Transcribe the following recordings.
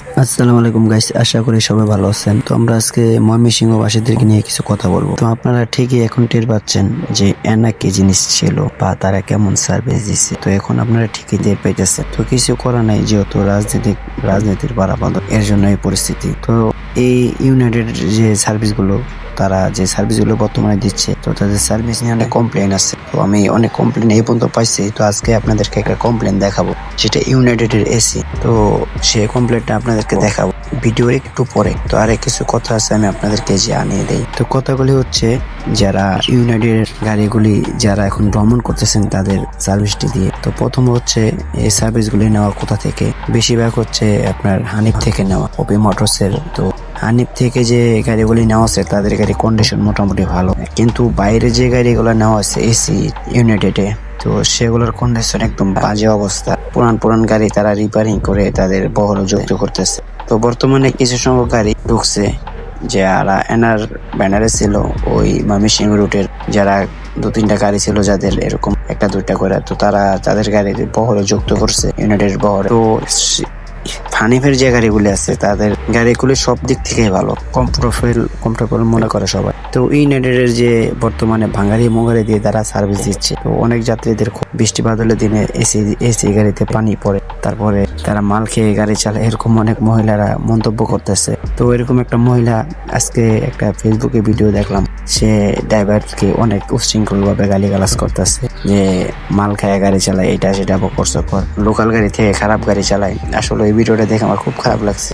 আসসালামু আলাইকুম গাইস আশা করি সবাই ভালো আছেন। তো আমরা আজকে ময়মনসিংহ বাসীদেরকে নিয়ে কিছু কথা বলব। তো আপনারা ঠিকই এখন টের পাচ্ছেন যে এনা কি জিনিস ছিল বা তারা কেমন সার্ভিস দিচ্ছে তো এখন আপনারা ঠিকই টের পাইতেছেন। তো কিছু করা নাই যেহেতু রাজনীতি রাজনীতির বাড়াবাদ এর জন্য এই পরিস্থিতি। তো এই ইউনাইটেড যে সার্ভিসগুলো তারা যে সার্ভিসগুলো বর্তমানে দিচ্ছে, তো তাদের সার্ভিস নিয়ে অনেক কমপ্লেন আছে তো আমি অনেক কমপ্লেন এই পর্যন্ত পাইছি, তো আজকে আপনাদেরকে একটা কমপ্লেন দেখাবো, যেটা ইউনাইটেড এর এসি তো সেই কমপ্লেনটা আপনাদেরকে দেখাবো ভিডিওর একটু পরে। তো আরে কিছু কথা আছে, আমি আপনাদেরকে জানিয়ে দেই। তো কথাগুলি হচ্ছে, যারা ইউনাইটেড গাড়িগুলি যারা এখন ভ্রমণ করতেছেন তাদের সার্ভিসটি দিয়ে। তো প্রথম হচ্ছে, এই সার্ভিসগুলি নেওয়া কোথা থেকে? বেশিরভাগ হচ্ছে আপনার হানিফ থেকে নেওয়া। ওপি মোটরসের তো হানিফ থেকে যে গাড়িগুলি নেওয়া আছে তাদের গাড়ি কন্ডিশন মোটামুটি ভালো। কিন্তু বাইরে যে গাড়িগুলো নেওয়া আছে এসি ইউনাইটেডে তো সেগুলোর কন্ডিশন একদম বাজে অবস্থা। পুরান পুরান গাড়ি তারা রিপেয়ারিং করে তাদের বহর যুক্ত করতেছে। তো বর্তমানে কিছু সংখ্যক গাড়ি ঢুকছে, যারা এনার ব্যানারে ছিল, ওই মামিসিং রুটের যারা দু তিনটা গাড়ি ছিল যাদের এরকম একটা দুইটা করে, তো তারা তাদের গাড়ি বহরে যুক্ত করছে ইউনাইটেড বহরে। তো হানিফের যে গাড়িগুলি আছে, তাদের গাড়িগুলি সব দিক থেকে ভালো। কম প্রোফাইল মনে করে সবাই। তো ইউনাইটেডের যে বর্তমানে ভাঙারি মোঙারি দিয়ে তারা সার্ভিস দিচ্ছে, তো অনেক যাত্রীদের খুব বৃষ্টি বাদলের দিনে এসি এসি গাড়িতে পানি পড়ে। তারপরে তারা মাল খেয়ে গাড়ি চালায়, এরকম অনেক মহিলারা মন্তব্য করতেছে। তো এরকম একটা মহিলা আজকে একটা ফেসবুকে ভিডিও দেখলাম, সে ড্রাইভারকে অনেক উশৃঙ্খল ভাবে গালিগালাজ করতেছে, যে মাল খায় গাড়ি চালায়, এটা সেটা বকরস কর। লোকাল গাড়ি থেকে খারাপ গাড়ি চালায়। আসলে এই ভিডিওটা দেখে আমার খুব খারাপ লাগছে।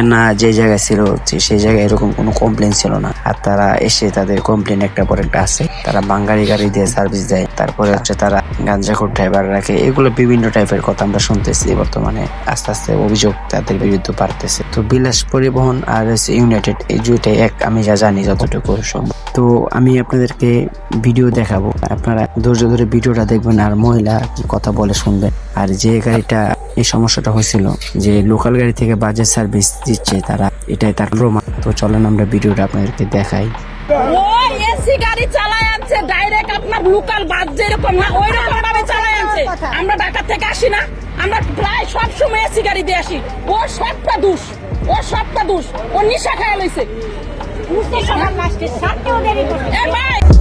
এনা যে জায়গায় ছিল সেই জায়গায় এরকম কোনো কমপ্লেন ছিল না। আর তারা এসে তাদের কমপ্লেন একটা পর একটা আছে। তারা বাঙালি গাড়ি দিয়ে সার্ভিস দেয়। তারপরে হচ্ছে তারা গাঞ্জাখোর ড্রাইভার রাখে। এগুলো বিভিন্ন টাইপের কথা আমরা শুনতেছি বর্তমানে। আস্তে আস্তে অভিযোগ তাদের বিরুদ্ধে বাড়তেছে। তো বিলাস পরিবহন আর হচ্ছে ইউনাইটেড এই দুইটাই এক আমি যা জানি যতটুকু সম্ভব। তো আমি আপনাদেরকে ভিডিও দেখাবো। আপনারা ধৈর্য ধরে ভিডিওটা দেখবেন আর মহিলা কি কথা বলে শুনবেন। আর যে গাড়িটা এই সমস্যাটা হয়েছিল যে লোকাল গাড়ি থেকে বাজে সার্ভিস দিচ্ছে তারা এটাই তার প্রমাণ। তো চলেন আমরা ভিডিওটা আপনাদেরকে দেখাই। এসি গাড়ি চালায় আনছে ডাইরেক্ট আপনার লোকাল বাস যেরকম না ওই রকম ভাবে চালায় আনছে। আমরা ঢাকা থেকে আসি না আমরা প্রায় সব সময় এসি গাড়ি দিয়ে আসি। ও সবটা দুষ। ও সবটা দুষ। ও নিশা খায় লইছে। এ ভাই!